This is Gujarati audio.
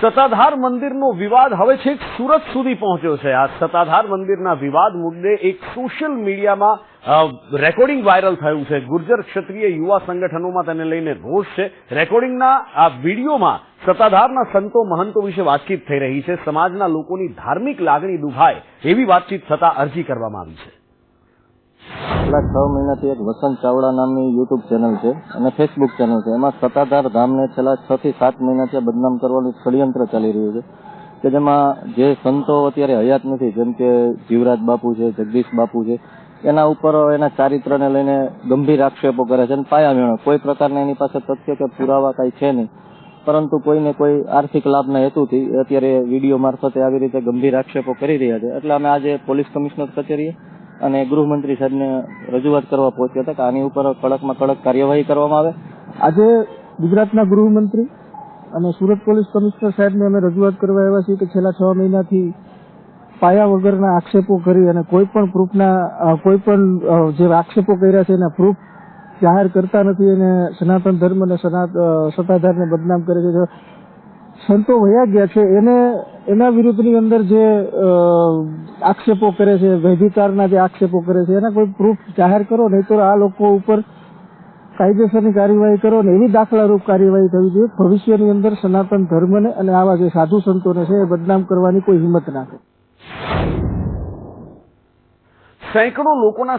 સત્તાધાર મંદિરનો વિવાદ હવે છેક સુરત સુધી પહોંચ્યો છે. આ સત્તાધાર મંદિરના વિવાદ મુદ્દે એક સોશિયલ મીડિયામાં રેકોર્ડિંગ વાયરલ થયું છે. ગુર્જર ક્ષત્રિય યુવા સંગઠનોમાં તેને લઈને રોષ છે. રેકોર્ડિંગના આ વિડીયોમાં સત્તાધારના સંતો મહંતો વિશે વાતચીત થઈ રહી છે. સમાજના લોકોની ધાર્મિક લાગણી દુભાય એવી વાતચીત થતા અરજી કરવામાં આવી છે. છેલ્લા છ મહિનાથી એક વસંત ચાવડા નામની યુટ્યુબ ચેનલ છે અને ફેસબુક ચેનલ છે. એમાં સત્તાધાર ધામને છેલ્લા છ થી સાત મહિનાથી બદનામ કરવાનું ષડયંત્ર ચાલી રહ્યું છે કે જેમાં જે સંતો અત્યારે હયાત નથી, જેમ કે જીવરાજ બાપુ છે, જગદીશ બાપુ છે, એના ઉપર એના ચારિત્રને લઈને ગંભીર આક્ષેપો કરે છે અને પાયા મેળો કોઈ પ્રકારના એની પાસે તથ્ય કે પુરાવા કાંઈ છે નહીં. પરંતુ કોઈને કોઈ આર્થિક લાભના હેતુથી અત્યારે વીડિયો મારફતે આવી રીતે ગંભીર આક્ષેપો કરી રહ્યા છે. એટલે અમે આજે પોલીસ કમિશનર કચેરીએ અને ગૃહમંત્રી સાહેબને રજૂઆત કરવા પહોંચ્યા હતા કે આની ઉપર કડકમાં કડક કાર્યવાહી કરવામાં આવે. આજે ગુજરાતના ગૃહમંત્રી અને સુરત પોલીસ કમિશનર સાહેબને અમે રજૂઆત કરવા આવ્યા છીએ કે છેલ્લા છ મહિનાથી પાયા વગરના આક્ષેપો કરી અને કોઈ પણ પ્રૂફના કોઈ પણ જે આક્ષેપો કર્યા છે એના પ્રૂફ જાહેર કરતા નથી અને સનાતન ધર્મ અને સનાત સત્તાધારને બદનામ કરે છે. સંતો વયા ગયા છે, એને એના વિરુદ્ધની અંદર જે આક્ષેપો કરે છે, વૈધિકારના જે આક્ષેપો કરે છે, એના કોઈ પ્રૂફ જાહેર કરો નહીં તો આ લોકો ઉપર કાયદેસરની કાર્યવાહી કરો ને એવી દાખલારૂપ કાર્યવાહી થવી જોઈએ, ભવિષ્યની અંદર સનાતન ધર્મને અને આવા જે સાધુ સંતોને છે, એ બદનામ કરવાની કોઈ હિંમત ના કરે. સેંકડો લોકોના